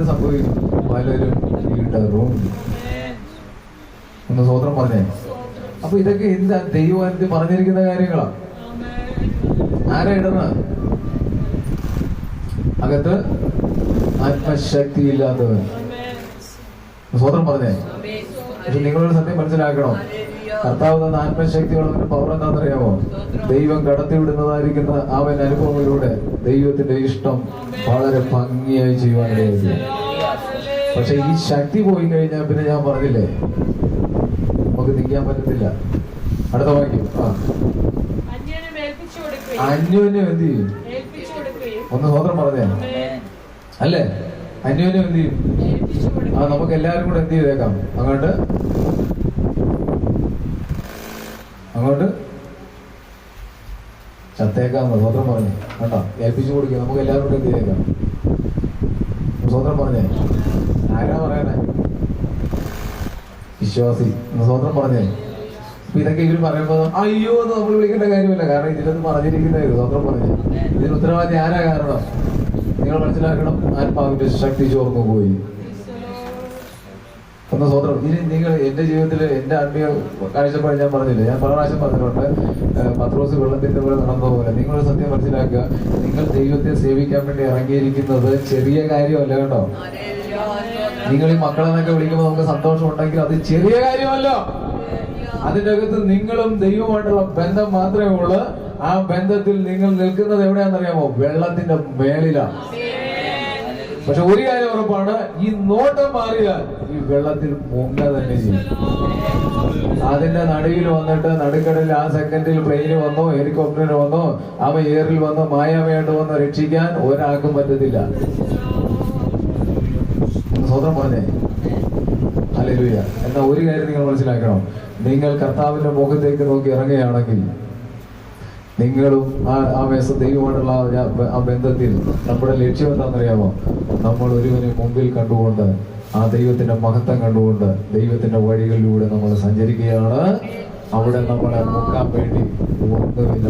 എന്ത് സംഭവിക്കും. പലരും ഒന്ന് സ്വോത്രം പറഞ്ഞേ. അപ്പൊ ഇതൊക്കെ എന്താ ദൈവം പറഞ്ഞിരിക്കുന്ന കാര്യങ്ങളാ? ആരാ ഇടുന്ന അകത്ത് ആത്മശക്തി ഇല്ലാത്തവൻ സ്വോത്രം പറഞ്ഞേ. നിങ്ങളൊരു സത്യം മനസ്സിലാക്കണം? കർത്താവ് തന്ന ഒരു പവർ എന്താണെന്നറിയാമോ? ദൈവം കടത്തിവിടുന്നതായിരിക്കുന്ന അവൻ അനുഭവങ്ങളിലൂടെ ദൈവത്തിന്റെ ഇഷ്ടം വളരെ ഭംഗിയായി ചെയ്യുവാനിടയായി പക്ഷെ ഈ ശക്തി പോയി കഴിഞ്ഞാൽ പിന്നെ ഞാൻ പറഞ്ഞില്ലേ? നമുക്ക് നിൽക്കാൻ പറ്റത്തില്ല. അടുത്ത വാക്യം. ആ. അന്യോന്യം എന്ത് ചെയ്യും? ഒന്ന് സ്വതന്ത്രം പറഞ്ഞേ. അല്ലേ? അന്യോന്യം എന്ത് ചെയ്യും? ആ നമുക്ക് എല്ലാവരും കൂടെ എന്ത് ചെയ്തേക്കാം? അങ്ങോട്ട്. ചത്തേക്കാന്ന് സ്വതന്ത്രം പറഞ്ഞു. കണ്ടോ? ഏൽപ്പിച്ചു കൊടുക്കുക നമുക്ക് എല്ലാവരും എന്ത് ചെയ്തേക്കാം സ്വതന്ത്രം പറഞ്ഞേ. ആരാ പറയണേ? വിശ്വാസി. സ്വതന്ത്രം പറഞ്ഞേ. അപ്പൊ ഇതൊക്കെ ഇവർ പറയുമ്പോ അയ്യോ എന്ന് നമ്മൾ വിളിക്കേണ്ട കാര്യമില്ല. കാരണം ഇതിലൊന്നും പറഞ്ഞിരിക്കുന്നത് സ്വതന്ത്രം പറഞ്ഞേ. ഇതിന് ഉത്തരവാദി ആരാ കാരണം? നിങ്ങൾ മനസ്സിലാക്കണം. ആത്മാവിന്റെ ശക്തി ചോർന്നു പോയി. ഒന്ന് സ്വതന്ത്രം. ഇനി നിങ്ങൾ എന്റെ ജീവിതത്തിൽ എന്റെ ആത്മീയ കാഴ്ചപ്പാട് ഞാൻ പറഞ്ഞില്ല? ഞാൻ പല പ്രാവശ്യം പറഞ്ഞിട്ടുണ്ട്. പത്രോസ് വെള്ളത്തിന്റെ പോലെ നടന്ന പോലെ. നിങ്ങൾ സത്യം മനസ്സിലാക്കുക. നിങ്ങൾ ദൈവത്തെ സേവിക്കാൻ വേണ്ടി ഇറങ്ങിയിരിക്കുന്നത് ചെറിയ കാര്യമല്ല കേട്ടോ. നിങ്ങൾ ഈ മക്കളെന്നൊക്കെ വിളിക്കുമ്പോൾ നമുക്ക് സന്തോഷം ഉണ്ടെങ്കിൽ അത് ചെറിയ കാര്യമല്ല. അതിന്റെ അകത്ത് നിങ്ങളും ദൈവമായിട്ടുള്ള ബന്ധം മാത്രമേ ഉള്ളൂ. ആ ബന്ധത്തിൽ നിങ്ങൾ നിൽക്കുന്നത് എവിടെയാണെന്നറിയാമോ? വെള്ളത്തിന്റെ മേളിലാണ്. പക്ഷെ ഒരു കാര്യം ഉറപ്പാണ് ഈ നോട്ടം മാറിയാൽ ഈ വെള്ളത്തിൽ മുങ്ങ തന്നെ ചെയ്യും. അതിന്റെ നടുവിൽ വന്നിട്ട് നടുക്കടലിൽ ആ സെക്കൻഡിൽ പ്ലെയിന് വന്നോ ഹെലികോപ്റ്ററിന് വന്നോ അവ എയറിൽ വന്നോ മായാമയായിട്ട് വന്നോ രക്ഷിക്കാൻ ഒരാൾക്കും പറ്റത്തില്ല. സ്വന്തം പറഞ്ഞേ. അല്ലെ എന്നാ ഒരു കാര്യം നിങ്ങൾ മനസ്സിലാക്കണം. നിങ്ങൾ കർത്താവിന്റെ മുഖത്തേക്ക് നോക്കി ഇറങ്ങുകയാണെങ്കിൽ നിങ്ങളും ആ ആ മേസ ദൈവമായിട്ടുള്ള ആ ബന്ധത്തിൽ നമ്മുടെ ലക്ഷ്യം എന്താണെന്നറിയാമോ? നമ്മൾ ഒരുവനെ മുമ്പിൽ കണ്ടുകൊണ്ട് ആ ദൈവത്തിന്റെ മഹത്വം കണ്ടുകൊണ്ട് ദൈവത്തിന്റെ വഴികളിലൂടെ നമ്മൾ സഞ്ചരിക്കുകയാണ്. അവിടെ നമ്മളെ നോക്കാൻ വേണ്ടി ഒന്നുമില്ല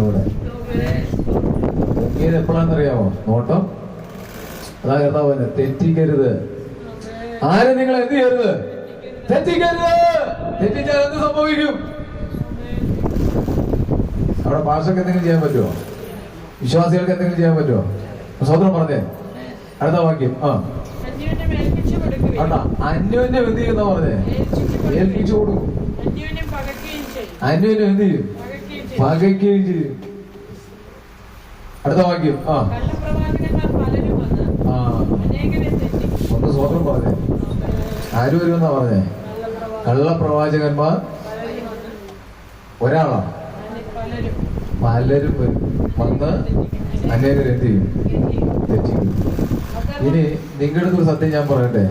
എപ്പോഴാണെന്നറിയാമോ? നോട്ടം? അതാ തെറ്റിക്കരുത്. ആരും നിങ്ങൾ എന്ത് ചെയ്യരുത്? തെറ്റിക്കരുത്. തെറ്റിച്ചാൽ എന്ത് സംഭവിക്കും? അവിടെ ഭാഷക്ക് എന്തെങ്കിലും ചെയ്യാൻ പറ്റുമോ? വിശ്വാസികൾക്ക് എന്തെങ്കിലും ചെയ്യാൻ പറ്റുമോ? സ്വതന്ത്രം പറഞ്ഞേ. അടുത്ത വാക്യം. ആ. അന്യോന്യം എന്ത് ചെയ്യുന്ന പറഞ്ഞേ? ഏൽപ്പിച്ചു കൊടുക്കും. അന്യോന്യം എന്ത് ചെയ്യും? പകയ്ക്കുകയും ചെയ്യും. അടുത്ത വാക്യം. ആ. ആ. ഒന്ന് സ്വതന്ത്രം പറഞ്ഞേ. ആര് വരുമെന്നാ പറഞ്ഞേ? കള്ളപ്രവാചകന്മാർ പലരും വന്ന് ഒരാളാ അനെ- പലരും. വന്ന് അനേകർ എന്ത് ചെയ്യും? തെറ്റിക്കും. ഇനി നിങ്ങളുടെ ഒരു സത്യം ഞാൻ പറയട്ടെ.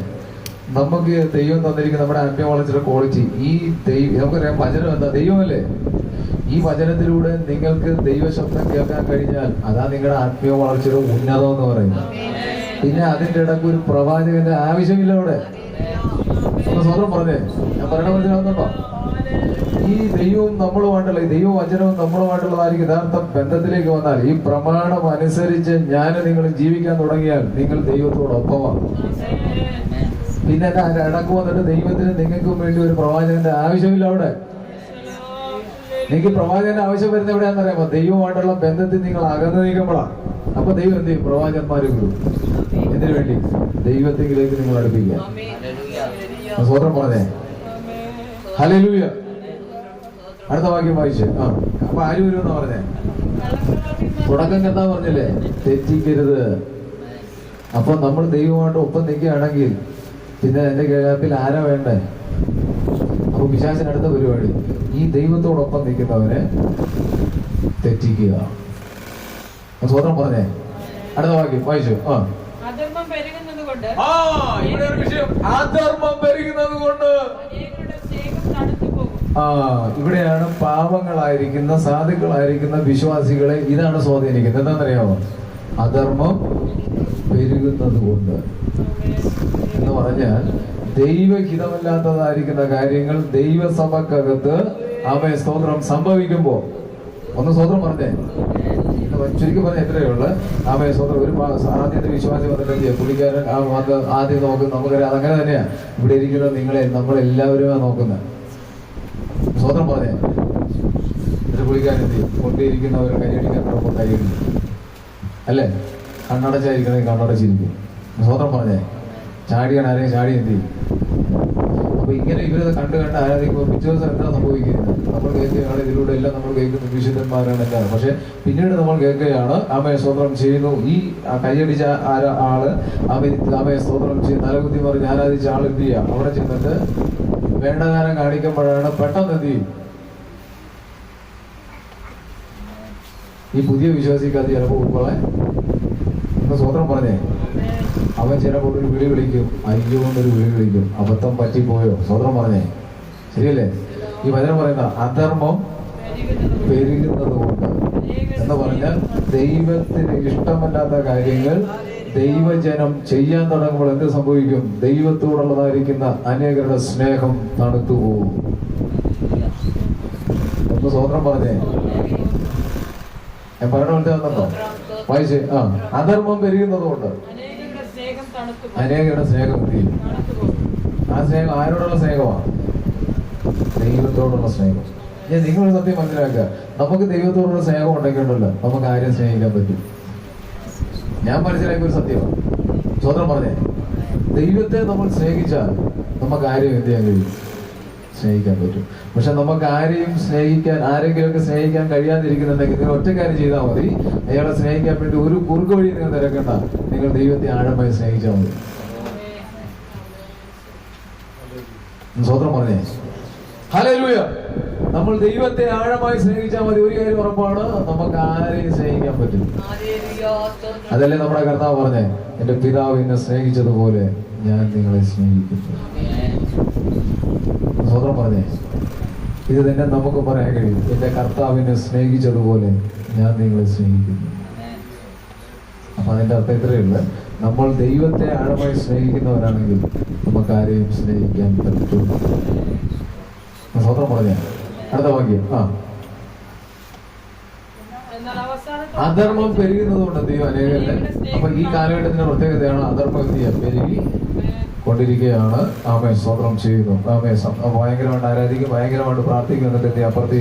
നമുക്ക് ദൈവം തന്നിരിക്കുന്ന നമ്മുടെ വളർച്ചയുടെ ക്വാളിറ്റി ഈ ദൈവം നമുക്കറിയാം വചനം എന്താ? ദൈവമല്ലേ? ഈ വചനത്തിലൂടെ നിങ്ങൾക്ക് ദൈവശബ്ദം കേൾക്കാൻ കഴിഞ്ഞാൽ അതാ നിങ്ങളുടെ ആത്മീയ വളർച്ചയുടെ ഉന്നതം എന്ന് പറയുന്നത്. പിന്നെ അതിന്റെ ഇടയ്ക്ക് ഒരു പ്രവാചകന്റെ ആവശ്യമില്ല അവിടെ. സ്വന്തം പറഞ്ഞേ. ഞാൻ പറയണ മനസ്സിലാവുന്നുണ്ടോ ഈ ദൈവവും നമ്മളുമായിട്ടുള്ള ഈ ദൈവ വചനവും നമ്മളുമായിട്ടുള്ളതായിരിക്കും യഥാർത്ഥ ബന്ധത്തിലേക്ക് വന്നാൽ. ഈ പ്രമാണം അനുസരിച്ച് ഞാൻ നിങ്ങൾ ജീവിക്കാൻ തുടങ്ങിയാൽ നിങ്ങൾ ദൈവത്തോടൊപ്പമാണ്. പിന്നെ ഇടയ്ക്ക് വന്നിട്ട് ദൈവത്തിന് നിങ്ങൾക്കും വേണ്ടി ഒരു പ്രവാചകന്റെ ആവശ്യമില്ല അവിടെ. നിങ്ങൾക്ക് പ്രവാചകന്റെ ആവശ്യം വരുന്ന എവിടെയാണെന്നറിയാമോ ദൈവമായിട്ടുള്ള ബന്ധത്തിൽ നിങ്ങൾ അകന്നു നീക്കുമ്പോഴാണ് അപ്പൊ ദൈവം എന്ത് ചെയ്യും? പ്രവാചകന്മാര് വിടും എന്തിനു വേണ്ടി? ദൈവത്തിലേക്ക് നിങ്ങൾ അടുപ്പിക്കുക സ്വതന്ത്രം പറഞ്ഞേ. ഹലലൂയ അടുത്ത വാക്യം വായിച്ചു. ആ അപ്പൊ ആര് വരുമെന്നാ പറഞ്ഞേ? തുടക്കം എന്താ പറഞ്ഞില്ലേ തെറ്റിക്കരുത്. അപ്പൊ നമ്മൾ ദൈവമായിട്ട് ഒപ്പം നിൽക്കുകയാണെങ്കിൽ പിന്നെ എന്റെ കേൾപ്പിൽ ആരാ വേണ്ടേ? അപ്പൊ വിശാസിന് അടുത്ത പരിപാടി. ഈ ദൈവത്തോടൊപ്പം നിൽക്കുന്നവനെ തെറ്റിക്കുക. സ്വതന്ത്രം പറഞ്ഞേ. അടുത്ത വാക്യം വായിച്ചു. ആ. ഇവിടെ ഒരു അധർമ്മം പെരുകുന്നത് കൊണ്ട് ആ ഇവിടെ ഒരു വിഷയം അധർമ്മം പെരുകുന്നത് കൊണ്ട് അനേകരുടെ സ്നേഹം തണുത്തു പോകും ആ ഇവിടെയാണ് പാവങ്ങളായിരിക്കുന്ന സാധുക്കളായിരിക്കുന്ന വിശ്വാസികളെ ഇതാണ് സ്വാധീനിക്കുന്നത്. എന്താണെന്നറിയാമോ അധർമ്മം പെരുകുന്നത് കൊണ്ട് എന്ന് പറഞ്ഞാൽ ദൈവഹിതമല്ലാത്തതായിരിക്കുന്ന കാര്യങ്ങൾ ദൈവസഭക്കകത്ത് അവയെ സ്തോത്രം സംഭവിക്കുമ്പോൾ ഒന്ന് സ്തോത്രം പറഞ്ഞേ. ചുരുക്കി പറഞ്ഞ എത്രയേ ഉള്ളു. ആമേ സ്വന്തം ഒരു ആദ്യത്തെ വിശ്വാസി വന്നിട്ടെങ്കിൽ പുള്ളിക്കാരൻ ആ ആദ്യം നോക്കും. നമുക്കറിയാം അതങ്ങനെ തന്നെയാ. ഇവിടെ ഇരിക്കുന്ന നിങ്ങളെ നമ്മളെല്ലാവരും നോക്കുന്നത്. സ്വതന്ത്രം പറഞ്ഞേ എന്നിട്ട് പുള്ളിക്കാരൻ എന്ത് കൈയടിക്കാൻ തുടങ്ങുമ്പോൾ കൈയടിക്കും അല്ലേ? കണ്ണടച്ചായിരിക്കണമെങ്കിൽ കണ്ണടച്ചിരിക്കും സ്വതന്ത്രം പറഞ്ഞേ ചാടിയാണ് ആരെയും ചാടി എന്ത് ചെയ്യും? അപ്പൊ ഇങ്ങനെ ഇവരത് കണ്ട് കണ്ട് ആരാധിക്കുമ്പോൾ പിറ്റേ ദിവസം എന്താ സംഭവിക്കുന്നത്? നമ്മൾ കേൾക്കുകയാണ് ഇതിലൂടെ എല്ലാം നമ്മൾ കേൾക്കുന്നു വിശുദ്ധന്മാരാണ് എല്ലാം പക്ഷെ പിന്നീട് നമ്മൾ കേൾക്കുകയാണ് ആമയെ സ്തോത്രം ചെയ്യുന്നു. ഈ കൈയടിച്ച ആര- ആൾ ആമയെ ആമയെ സ്തോത്രം ചെയ്ത് തലകുത്തി മറിഞ്ഞ് ആരാധിച്ച ആൾ എന്ത് ചെയ്യുക അവിടെ ചെന്നിട്ട് വേണ്ടകാലം കാണിക്കുമ്പോഴാണ് പെട്ടെന്ന് എന്ത് ചെയ്യും? ഈ പുതിയ വിശ്വാസിക്കാതെ ചിലപ്പോൾ ഉൾക്കൊള്ളാൻ. സ്വതന്ത്രം പറഞ്ഞേ. അവൻ ചിലപ്പോൾ ഒരു വിളി വിളിക്കും. അയ്യോ കൊണ്ടൊരു വിളി വിളിക്കും. അബദ്ധം പറ്റിപ്പോയോ? സ്വതന്ത്രം പറഞ്ഞേ. ശരിയല്ലേ? ഈ വചനം പറയുന്ന അധർമ്മം പെരുകുന്നത് കൊണ്ട് എന്ന് പറഞ്ഞാൽ ദൈവത്തിന് ഇഷ്ടമല്ലാത്ത കാര്യങ്ങൾ ദൈവജനം ചെയ്യാൻ തുടങ്ങുമ്പോൾ എന്ത് സംഭവിക്കും? ദൈവത്തോടുള്ളതായിരിക്കുന്ന അനേകരുടെ സ്നേഹം തണുത്തു പോകും സ്വതന്ത്രം പറഞ്ഞേ. ഞാൻ പറഞ്ഞ മനസ്സിലാകുന്നുണ്ടോ വായിച്ചേ ആ അധർമ്മം പെരുകുന്നതുകൊണ്ട് അനേകരുടെ സ്നേഹം പോകും. ആ സ്നേഹം ആരോടുള്ള സ്നേഹമാണ് ദൈവത്തോടുള്ള സ്നേഹം. ഞാൻ നിങ്ങൾ സത്യം മനസ്സിലാക്കുക. നമുക്ക് ദൈവത്തോടുള്ള സ്നേഹം ഉണ്ടെങ്കിൽ ഉണ്ടല്ലോ നമുക്ക് ആരെയും സ്നേഹിക്കാൻ പറ്റും. ഞാൻ മനസ്സിലാക്കിയ ഒരു സത്യമാണ് സ്വതന്ത്രം പറഞ്ഞേ. ദൈവത്തെ നമ്മൾ സ്നേഹിച്ചാൽ നമുക്ക് ആരെയും എന്ത് ചെയ്യാൻ കഴിയും? സ്നേഹിക്കാൻ പറ്റും. പക്ഷെ നമുക്ക് ആരെയും സ്നേഹിക്കാൻ ആരെങ്കിലുമൊക്കെ സ്നേഹിക്കാൻ കഴിയാതിരിക്കുന്നുണ്ടെങ്കിൽ നിങ്ങൾ ഒറ്റ കാര്യം ചെയ്താൽ മതി. അയാളെ സ്നേഹിക്കാൻ വേണ്ടി ഒരു കുറുക്ക് വഴി നിങ്ങൾ തിരക്കണ്ട. നിങ്ങൾ ദൈവത്തെ ആഴമായി സ്നേഹിച്ചാൽ മതി. സ്വതന്ത്രം പറഞ്ഞേ. ഹല്ലേലൂയ. നമ്മൾ ദൈവത്തെ ആഴമായി സ്നേഹിച്ചാൽ മതി. ഒരു കാര്യം ഉറപ്പാണ് നമുക്ക് ആരെയും സ്നേഹിക്കാൻ പറ്റും അതല്ലേ നമ്മുടെ കർത്താവ് പറഞ്ഞേ? എന്റെ പിതാവ് എന്നെ സ്നേഹിച്ചതുപോലെ ഞാൻ നിങ്ങളെ സ്നേഹിക്കുന്നു. സ്വതന്ത്രം പറഞ്ഞേ. ഇത് തന്നെ നമുക്ക് പറയാൻ കഴിയും. എന്റെ കർത്താവിനെ സ്നേഹിച്ചതുപോലെ ഞാൻ നിങ്ങളെ സ്നേഹിക്കുന്നു. അപ്പൊ അതിന്റെ അർത്ഥം ഇത്രയേ നമ്മൾ ദൈവത്തെ ആഴമായി സ്നേഹിക്കുന്നവരാണെങ്കിൽ നമുക്ക് ആരെയും സ്നേഹിക്കാൻ പറ്റും. സ്വതന്ത്രം പറഞ്ഞ. അടുത്ത വാക്യം. ആ. അധർമ്മം പെരുകുന്നതുകൊണ്ട് ദൈവം അനേകരുടെ അപ്പൊ ഈ കാലഘട്ടത്തിന്റെ പ്രത്യേകതയാണ് അധർമ്മം എന്ത് ചെയ്യാം പെരുകി കൊണ്ടിരിക്കുകയാണ്. ആമേ സ്വതന്ത്രം ചെയ്യുന്നു. ആമേ ഭയങ്കരമായിട്ട് ആരാധിക്കും. ഭയങ്കരമായിട്ട് പ്രാർത്ഥിക്കും എന്നിട്ട് ചെയ്യും? അപ്പുറത്ത്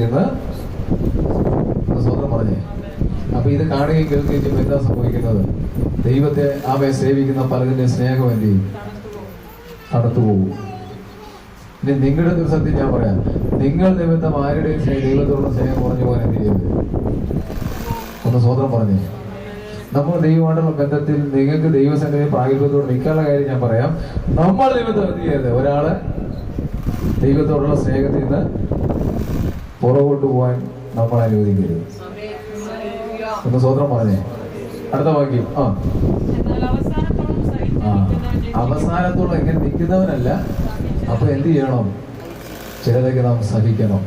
സ്വതന്ത്രം പറഞ്ഞേ. അപ്പൊ ഇത് കാണുകയും കേൾക്കുകയും ചെയ്യുമ്പോൾ എന്താ സംഭവിക്കുന്നത്? ദൈവത്തെ ആമയെ സേവിക്കുന്ന പലതിന്റെ സ്നേഹം എന്ത് ചെയ്യും പോകും. ഇനി നിങ്ങളുടെ ദിവസത്തിൽ ഞാൻ പറയാം. നിങ്ങൾ നിമിത്തം ആരുടെയും ദൈവത്തോടുള്ള സ്നേഹം കുറഞ്ഞു പോകാൻ എന്ത് ചെയ്യരുത്? ഒന്ന് സ്വതന്ത്രം പറഞ്ഞേ. നമ്മൾ ദൈവമായിട്ടുള്ള ബന്ധത്തിൽ നിങ്ങൾക്ക് ദൈവസന്നിധി പ്രാഗൽഭ്യത്തോട് നിൽക്കാനുള്ള കാര്യം ഞാൻ പറയാം. നമ്മൾ ദൈവത്തെ ചെയ്യരുത്. ഒരാൾ ദൈവത്തോടുള്ള സ്നേഹത്തിൽ നിന്ന് പുറകോട്ട് പോകാൻ നമ്മൾ അനുവദിക്കരുത്. ഒന്ന് സ്വതന്ത്രം പറഞ്ഞേ. അടുത്ത വാക്യം. ആ. അവസാനത്തോളം എങ്ങനെ നിൽക്കുന്നവനല്ല. അപ്പൊ എന്ത് ചെയ്യണം? ചിലതൊക്കെ നാം സഹിക്കണം.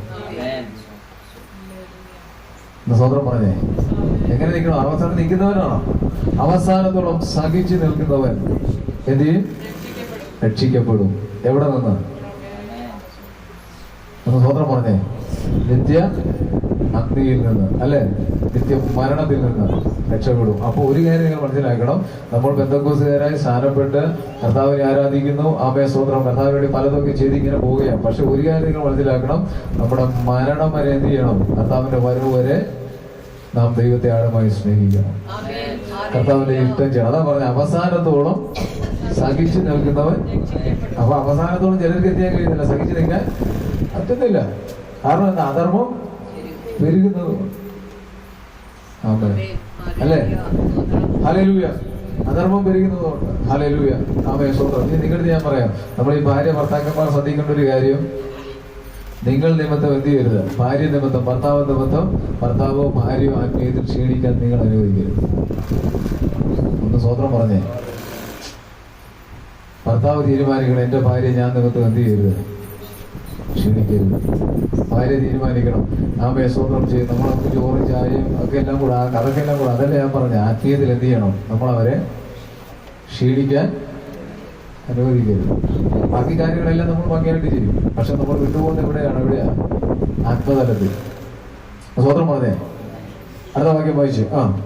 സ്വതന്ത്രം പറഞ്ഞേ. എങ്ങനെ നിൽക്കണം? അവസാനം നിൽക്കുന്നവനാണോ? അവസാനത്തോളം സഹിച്ചു നിൽക്കുന്നവൻ എന്ത് രക്ഷിക്കപ്പെടും. എവിടെ നിന്ന്? ഒന്ന് സ്വതന്ത്രം പറഞ്ഞേ. നിത്യ അഗ്നിയിൽ നിന്ന് അല്ലെ? നിത്യ മരണത്തിൽ നിന്ന് രക്ഷപ്പെടും. അപ്പോൾ ഒരു കാര്യം നിങ്ങൾ മനസ്സിലാക്കണം. നമ്മൾ ബന്ധക്കോസുകാരായി സ്ഥാനപ്പെട്ട് കർത്താവിനെ ആരാധിക്കുന്നു. ആമയ സ്വതന്ത്രം. കർത്താവിന് വേണ്ടി പലതൊക്കെ ചെയ്ത് ഇങ്ങനെ പോവുകയാണ്. പക്ഷെ ഒരു കാര്യം നിങ്ങൾ മനസ്സിലാക്കണം. നമ്മുടെ മരണം വരെ എന്ത് ചെയ്യണം? കർത്താവിന്റെ വരവ് വരെ നാം ദൈവത്തെ ആഴമായി സ്നേഹിക്കണം. കർത്താവിന്റെ ഇഷ്ടം ചെയ്യണം. അതാ പറഞ്ഞ അവസാനത്തോളം സഹിച്ചു നിൽക്കുന്നവൻ. അപ്പൊ അവസാനത്തോളം ചിലർക്ക് എത്തിയാൻ കഴിയുന്നില്ല? സഹിച്ചു നിൽക്കാൻ പറ്റുന്നില്ല. കാരണം എന്താ? അധർമ്മം പെരുകുന്നത്. അല്ലേ? ഹലലൂയ അധർമ്മം പെരുകുന്നതുകൊണ്ട് ഹലലൂയ ആമേ സ്വന്തം നിങ്ങളുടെ ഞാൻ പറയാം. നമ്മൾ ഈ ഭാര്യ ഭർത്താക്കന്മാർ ശ്രദ്ധിക്കേണ്ട ഒരു കാര്യം. നിങ്ങൾ നിമിത്തം എന്ത് ചെയ്യരുത്? ഭാര്യ നിമിത്തം ഭർത്താവ് നിമിത്തം ഭർത്താവോ ഭാര്യയോ ആത്മീയത്തിൽ ക്ഷീണിക്കാൻ നിങ്ങൾ അനുവദിക്കരുത്. ഒന്ന് സ്വത്രം പറഞ്ഞേ. ഭർത്താവ് തീരുമാനിക്കണം എന്റെ ഭാര്യ ഞാൻ നിമിത്തം എന്ത് ചെയ്യരുത്? ക്ഷീണിക്കരുത്. ഭാര്യ തീരുമാനിക്കണം. നാം സ്വന്തം ചെയ്യും. നമ്മളൊക്കെ ചോറും ചായയും ഒക്കെ എല്ലാം കൂടെ അതൊക്കെ എല്ലാം കൂടെ അതല്ല ഞാൻ പറഞ്ഞ. ആത്മീയത്തിൽ എന്ത് ചെയ്യണം? നമ്മളവരെ ക്ഷീണിക്കാൻ അനുവദിക്കരുത്. ബാക്കി കാര്യങ്ങളെല്ലാം നമ്മൾ ഭംഗിയായിട്ട് ചെയ്യും. പക്ഷെ നമ്മൾ വിട്ടുപോകുന്ന എവിടെയാണ്? എവിടെയാണ് ആത്മതലത്തിൽ. സ്വതന്ത്രം പറഞ്ഞേ. അടുത്ത വാക്യം വായിച്ചു. ആ.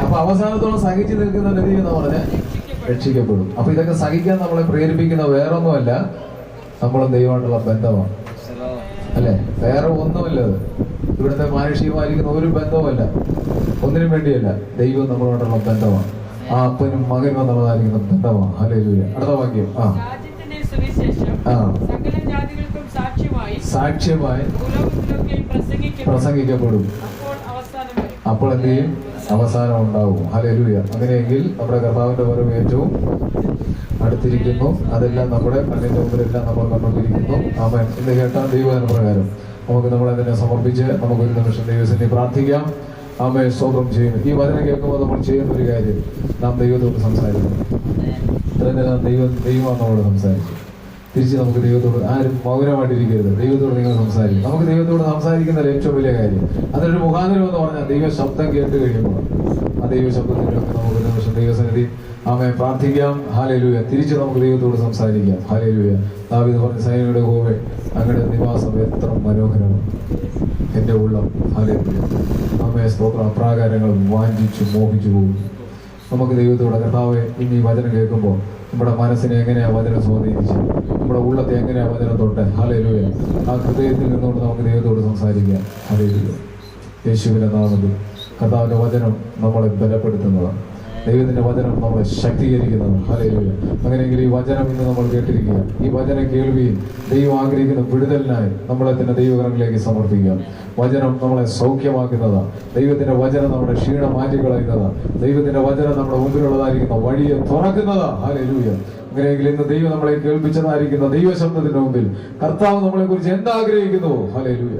അപ്പൊ അവസാനത്തോളം സഹിച്ചു നിൽക്കുന്ന നബി എന്ന് രക്ഷിക്കപ്പെടും. രക്ഷിക്കപ്പെടും. അപ്പൊ ഇതൊക്കെ സഹിക്കാൻ നമ്മളെ പ്രേരിപ്പിക്കുന്ന വേറൊന്നുമല്ല. നമ്മളെ ദൈവമായിട്ടുള്ള ബന്ധമാണ്. അല്ലെ? വേറെ ഒന്നുമല്ല അത്. ഇവിടുത്തെ മാനുഷികമായിരിക്കുന്ന ഒരു ബന്ധവുമല്ല. ഒന്നിനും വേണ്ടിയല്ല. ദൈവം നമ്മളോടുള്ള ബന്ധമാണ്. ആ അപ്പനും മകനും എന്നുള്ളതായിരിക്കുന്ന ബന്ധമാണ്. ഹല്ലേലൂയ. അടുത്ത വാക്യം. ആ. ആ. സാക്ഷ്യമായി പ്രസംഗിക്കപ്പെടും. അപ്പോൾ എന്ത് ചെയ്യും അവസാനം ഉണ്ടാവും ഹല്ലേലൂയ. അങ്ങനെയെങ്കിൽ നമ്മുടെ കർത്താവിന്റെ ഓരോ ഏറ്റവും അടുത്തിരിക്കുന്നു. അതെല്ലാം നമ്മുടെ കണ്ണിന്റെ മുമ്പിലെല്ലാം നമ്മൾ കണ്ടുകൊണ്ടിരിക്കുന്നു. ആമൻ. എന്ന് കേട്ടാൽ ദൈവദിന പ്രകാരം നമുക്ക് തന്നെ സമർപ്പിച്ച് നമുക്ക് ഒരു നിമിഷം ദൈവസിനെ പ്രാർത്ഥിക്കാം. ആമേ സ്തോത്രം ചെയ്യുന്നു. ഈ വചന കേൾക്കുമ്പോൾ നമ്മൾ ചെയ്യുന്ന ഒരു കാര്യം നാം ദൈവത്തോട് സംസാരിക്കുന്നു. ഇത്രയും നേരം ദൈവം ദൈവമാണ് നമ്മളോട് സംസാരിച്ചു. തിരിച്ച് നമുക്ക് ദൈവത്തോട് ആരും മൗനമായിട്ടിരിക്കരുത്. ദൈവത്തോട് നിങ്ങൾ സംസാരിക്കും നമുക്ക് ദൈവത്തോട് സംസാരിക്കുന്നതിൽ ഏറ്റവും വലിയ കാര്യം അതൊരു മുഖാന്തരം എന്ന് പറഞ്ഞാൽ ദൈവ ശബ്ദം കേട്ട് കഴിയുമ്പോൾ ആ ദൈവ ശബ്ദത്തിലൊക്കെ നമുക്ക് ഒരു നിമിഷം ദൈവസന്നിധി ആമെ പ്രാർത്ഥിക്കാം. ഹാലേലൂയ തിരിച്ച് നമുക്ക് ദൈവത്തോട് സംസാരിക്കാം. ഹാലേലൂയ ദാവിദ് പറഞ്ഞ സൈനയുടെ ഹോവേ അങ്ങയുടെ നിവാസം എത്ര മനോഹരമാണ്. എന്റെ ഉള്ളം. ഹാലേലൂയ ആമേ സ്തോത്രം. അപ്രാകാരങ്ങൾ വാഞ്ചിച്ചു മോഹിച്ചു പോകും നമുക്ക് ദൈവത്തോട് കർത്താവ് ഇനി വചനം കേൾക്കുമ്പോൾ നമ്മുടെ മനസ്സിനെ എങ്ങനെയാണ് വചനം സ്വാധീനിച്ച് നമ്മുടെ ഉള്ളത്തെ എങ്ങനെയാ വചനം തൊട്ട് ഹലയിലൂയ ആ ഹൃദയത്തിൽ നിന്നുകൊണ്ട് നമുക്ക് ദൈവത്തോട് സംസാരിക്കാം. ഹലയിലൂയ യേശുവിന്റെ നാമത്തിൽ കർത്താവിന്റെ വചനം നമ്മളെ ബലപ്പെടുത്തുന്നതാണ്. ദൈവത്തിന്റെ വചനം നമ്മളെ ശക്തീകരിക്കുന്നതാണ്. ഹലയിലൂയ അങ്ങനെയെങ്കിൽ ഈ വചനം ഇന്ന് നമ്മൾ കേട്ടിരിക്കുക ഈ വചനം കേൾവിയും ദൈവം ആഗ്രഹിക്കുന്ന വിടുതലിനായി നമ്മളെ തന്നെ ദൈവകരങ്ങളിലേക്ക് സമർപ്പിക്കുക വചനം നമ്മളെ സൗഖ്യമാക്കുന്നതാണ്. ദൈവത്തിന്റെ വചനം നമ്മുടെ ക്ഷീണം മാറ്റിക്കളയുന്നതാണ് ദൈവത്തിന്റെ വചനം നമ്മുടെ മുമ്പിലുള്ളതായിരിക്കുന്ന വഴിയെ തുറക്കുന്നതാണ്. ഹാലൂയ അങ്ങനെയെങ്കിൽ ഇന്ന് ദൈവം നമ്മളെ കേൾപ്പിച്ചതായിരിക്കുന്ന ദൈവശബ്ദത്തിന്റെ മുമ്പിൽ കർത്താവ് നമ്മളെ കുറിച്ച് എന്താഗ്രഹിക്കുന്നു ഹാലൂയ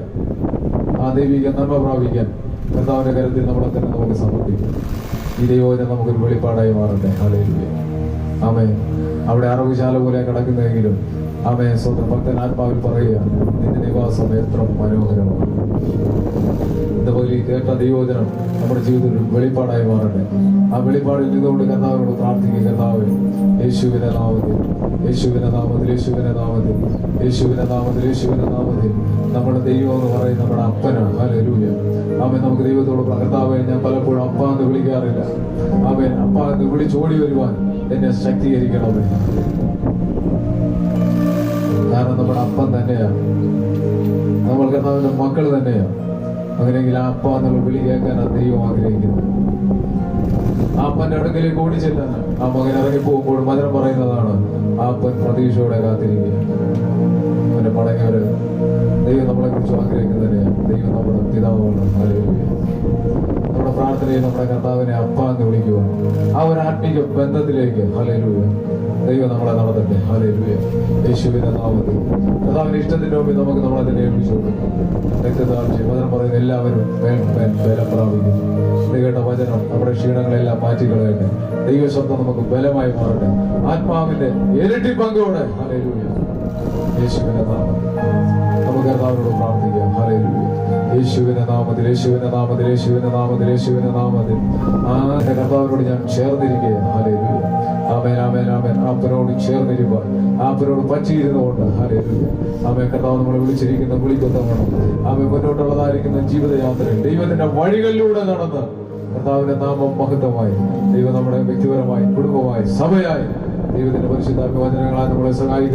ആ ദൈവിക നന്മ പ്രാപിക്കാൻ കർത്താവിന്റെ കരുത്തിൽ നമ്മളെ തന്നെ നമുക്ക് സമർപ്പിക്കാം. ഈ ദൈവവചനം നമുക്കൊരു വെളിപ്പാടായി മാറട്ടെ. ഹാലൂയ ആമേ അവിടെ അറവുശാല പോലെ കിടക്കുന്നെങ്കിലും ആമേ സ്വന്തം ഭക്തൻ ആത്മാവിൽ പറയുക നിന്റെ നിവാസം എത്ര മനോഹരമാണ്. ഇതുപോലെ കേട്ട ദൈവോചനം നമ്മുടെ ജീവിതത്തിൽ വെളിപ്പാടായി മാറട്ടെ. ആ വെളിപ്പാടിൽ നിന്നുകൊണ്ട് കർത്താവിനോട് പ്രാർത്ഥിക്കുക കർത്താവ് യേശുവിനെ നാമത്തിൽ യേശുവിനെ നാമത്തിൽ യേശുവിനെ നാമത്തിൽ യേശുവിനെ നാമത്തിൽ യേശുവിനെ നാമത്തിൽ. നമ്മുടെ ദൈവം എന്ന് പറയുന്ന നമ്മുടെ അപ്പനാണ്. ഹല്ലേലൂയ. അവൻ നമുക്ക് ദൈവത്തോട് കർത്താവേ ഞാൻ പലപ്പോഴും അപ്പ എന്ന് വിളിക്കാറില്ല. അവൻ അപ്പ എന്ന് വിളിച്ചോടി വരുവാൻ എന്നെ ശക്തീകരിക്കണമേ. കാരണം നമ്മുടെ അപ്പൻ തന്നെയാണ്. നമ്മൾക്ക് നമ്മുടെ മക്കൾ തന്നെയാണ്. അങ്ങനെയെങ്കിൽ ആ അപ്പ എന്നുള്ള വിളി കേൾക്കാനാണ് ദൈവം ആഗ്രഹിക്കുന്നു. ആ അപ്പന്റെ അടുക്കലേക്ക് ഓടിച്ചെല്ലാൻ ആ മകൻ ഇറങ്ങി പോകുമ്പോൾ മധുരം പറയുന്നതാണ് ആ അപ്പൻ പ്രതീക്ഷയോടെ കാത്തിരിക്കുക. അവന്റെ മടങ്ങിയവര് ദൈവം നമ്മളെ കുറിച്ച് ആഗ്രഹിക്കുന്നതിനെയാണ്. ദൈവം നമ്മുടെ പിതാവാണ്. ഹല്ലേലൂയ. പ്രാർത്ഥനയിൽ നമ്മുടെ കർത്താവിനെ അപ്പ എന്ന് വിളിക്കുക ആ ഒരു ആത്മീക ബന്ധത്തിലേക്ക് ഹലയിലൂയ ദൈവം നമ്മളെ നടത്തട്ടെ. ഹലയിലൂയ യേശുവിന്റെ നാമത്തിൽ. കർത്താവിന്റെ ഇഷ്ടത്തിന്റെ മുമ്പിൽ നമുക്ക് നമ്മളെ തന്നെ ഏൽപ്പിച്ചു രക്തദാർജ്യം വചനം പറയുന്ന എല്ലാവരും ബലം പ്രാപിക്കുന്നു കേട്ട വചനം നമ്മുടെ ക്ഷീണങ്ങളെല്ലാം മാറ്റിക്കളയട്ടെ ദൈവശബ്ദം നമുക്ക് ബലമായി മാറട്ടെ. ആത്മാവിന്റെ ഇരട്ടി പങ്കോടെ. ഹലയിലൂയ യേശുവിന്റെ നാമം നമുക്ക് കർത്താവിനോട് പ്രാർത്ഥിക്കാം. ഹല്ലേലൂയ. യേശുവിന്റെ നാമത്തിൽ യേശുവിന്റെ നാമത്തിൽ യേശുവിന്റെ നാമത്തിൽ യേശുവിന്റെ നാമത്തിൽ. ആ കർത്താവിനോട് ഞാൻ ചേർന്നിരിക്കുകയാണ്. ഹല്ലേലൂയ. ആമേൻ ആമേൻ ആമേൻ. ആപ്പനോട് ചേർന്നിരിക്കുക ആപ്പനോട് പറ്റിയിരുന്നുകൊണ്ട്. ഹല്ലേലൂയ. ആമേൻ കർത്താവ് നമ്മളെ വിളിച്ചിരിക്കുന്ന വിളിക്കൊത്തവണം ആമേൻ മുന്നോട്ടുള്ളതായിരിക്കുന്ന ജീവിതയാത്ര. ദൈവത്തിന്റെ വഴികളിലൂടെ നടന്ന് കർത്താവിന്റെ നാമം മഹത്വമായി ദൈവം നമ്മുടെ വ്യക്തിപരമായി കുടുംബമായി സഭയായി ദൈവത്തിന്റെ പരിശുദ്ധാത്മ വചനങ്ങളാൽ നമ്മളെ സഹായിക്കുന്നു.